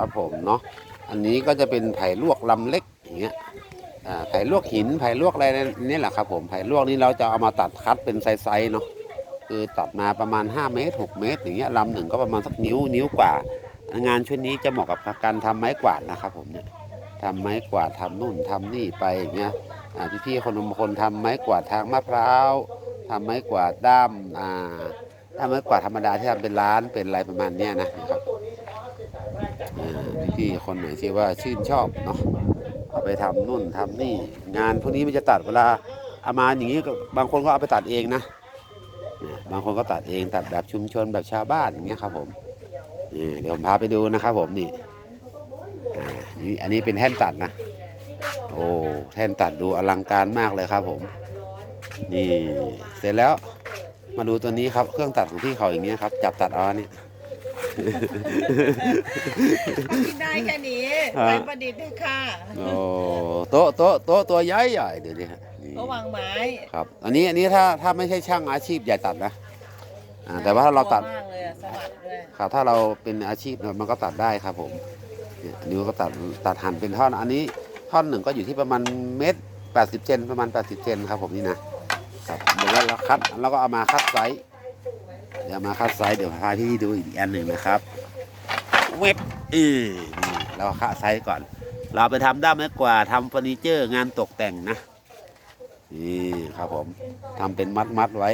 ครับผมเนาะอันนี้ก็จะเป็นไผ่ลวกลำเล็กอย่างเงี้ยไผ่ลวกหินไผ่ลวกอะไรนี่แหละครับผมไผ่ลวกนี้เราจะเอามาตัดคัดเป็นไซส์เนาะคือตัดมาประมาณ 5 เมตร 6 เมตร อย่างเงี้ยลำหนึ่งก็ประมาณสักนิ้วนิ้วกว่า งานชุดนี้จะเหมาะกับการทำไม้กวาดนะครับผมเนี่ยทำไม้กวาดทำนู่นทำนี่ไปอย่างเงี้ยอ่พี่ๆคนบางคนทำไม้กวาดทางมะพร้าวทำไม้กวาดด้ามอ่าทำไม้กวาดธรรมดาที่ทำเป็นร้านเป็นอะไรประมาณเนี้ยนะครับาพี่คนไหนที่ว่าชื่นชอบเนาะเอาไปทำนู่นทำนี่ งานพวกนี้มันจะตัดเวลาเอามาอย่างนี้ก็บางคนก็เอาไปตัดเองนะบางคนก็ตัดเองตัดแบบชุมชนแบบชาวบ้านอย่างเงี้ยครับผมนี่เดี๋ยวผมพาไปดูนะครับผมนี่นี่อันนี้เป็นแท่นตัดนะ โอ้แท่นตัดดูอลังการมากเลยครับผม นี่เสร็จแล้วมาดูตัวนี้ครับเครื่องตัดของพี่เขาอย่างเงี้ยครับ จับตัดเอาอันนี้ คิดได้แค่นี้ฮะไว้ประดิษฐ์ด้วยค่ะโอ้โต๊ะโต๊ะโต๊ะตัวใหญ่ใหญ่เดี๋ยวนี้ฮะนี่ก็วางไม้ครับ อันนี้อันนี้ถ้าถ้าไม่ใช่ช่างอาชีพอย่าตัดนะอ่าแต่ว่าถ้าเราตัด กลัวมากเลยอะสวัสดด้วย ครับถ้าเราเป็นอาชีพเนี่ยมันก็ตัดได้ครับผมเนี่ยอันนี้ก็ตัดตัดหั่นเป็นท่อน อันนี้ท่อนหนึ่งก็อยู่ที่ประมาณเมตรแปดสิบเซนประมาณแปดสิบเซนครับผมนี่นะครับเดี๋ยวเราคัดแล้วก็เอามาคัดไซส์ เดี๋ยวมาคัดไซส์เดี๋ยวพาพี่ดูอีกอันหนึ่งนะครับเว็บเออนี่เราคัดไซส์ก่อน เราไปทำด้ามไม้กว่าดทำเฟอร์นิเจอร์งานตกแต่งนะนี่ครับผมทำเป็นมัดมัดๆไว้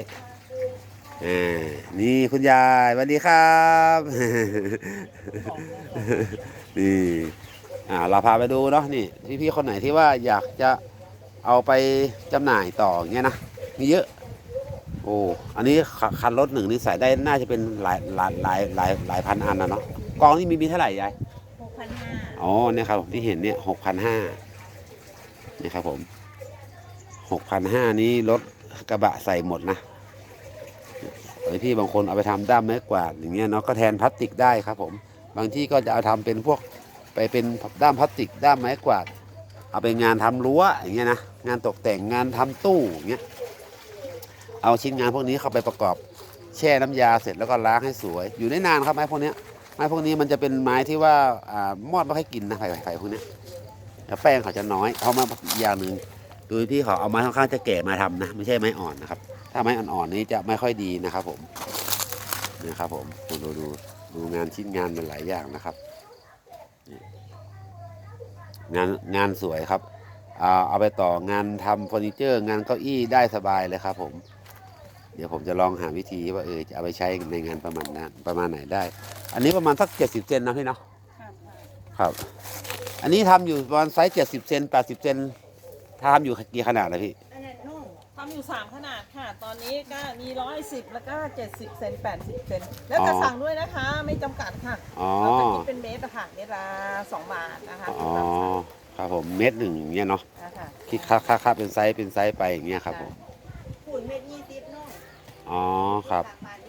เออนี่คุณยายสวัสดีครับ นี่อ่าเราพาไปดูเนาะนี่พี่ๆคนไหนที่ว่าอยากจะเอาไปจำหน่ายต่ออย่างเงี้ยนะมีเยอะ โอ้อันนี้ขคันรถหนึ่งนี่ใส่ได้น่าจะเป็นหลายหลายหลายหลายหลายพันอันนะเนาะกองนี่มีมีเท่าไหร่ยายหกพันห้าอ๋อเนี่ยครับผมที่เห็นเนี่ยหกพันห้านี่ครับผมหกพันห้านี้รถกระบะใส่หมดนะไอ้ที่บางคนเอาไปทำด้ามไม้กวาดอย่างเงี้ยเนาะก็แทนพลาสติกได้ครับผม บางที่ก็จะเอาทำเป็นพวกไปเป็นด้ามพลาสติกด้ามไม้กวาด เอาไปงานทำรั้วอย่างเงี้ยนะงานตกแต่งงานทำตู้อย่างเงี้ย เอาชิ้นงานพวกนี้เข้าไปประกอบแช่น้ำยาเสร็จแล้วก็ล้างให้สวย อยู่ได้นานครับไม้พวกนี้ไม้พวกนี้มันจะเป็นไม้ที่ว่าอ่ามอดไม่ค่อยกินนะไผ่ไผ่พวกนี้แล้วแป้งเขาจะน้อยเอามาอีกอย่างหนึ่งโดยที่เขาเอาไม้ค่อนข้างจะแก่มาทำนะไม่ใช่ไม้อ่อนนะครับ ถ้าไม้อ่อนๆนี้จะไม่ค่อยดีนะครับ ผมนะครับผมดูดูดูดูงานชิ้นงานมันหลายอย่างนะครับ งานงานสวยครับเอาเอาไปต่องานทำเฟอร์นิเจอร์ งานเก้าอี้ได้สบายเลยครับผม เดี๋ยวผมจะลองหาวิธีว่าเออจะเอาไปใช้ในงานประมาณนั้นประมาณไหนได้ อันนี้ประมาณสักเจ็ดสิบเซนนะพี่เนาะครับ อันนี้ทำอยู่ประมาณไซส์เจ็ดสิบเซนแปดสิบเซนทำอยู่กี่ขนาดนะพี่อันนี้นุ่งทำอยู่สามขนาดค่ะ ตอนนี้ก็มีร้อยสิบแล้วก็เจ็ดสิบเซนแปดสิบเซนแล้วจะอ๋อสั่งด้วยนะคะ ไม่จำกัดค่ะอ๋อเราจะคิดเป็นเมตรอะค่ะเมตรละสองบาทนะคะอ๋อครับผมเม็ดหนึ่งอย่างเงี้ยเนาะนะคะคิดค่าค่าค่าเป็นไซส์เป็นไซส์ไปอย่างเงี้ยครับผมหุ่นเมตรยี่สิบนุ่ง อ๋อครับปากปาน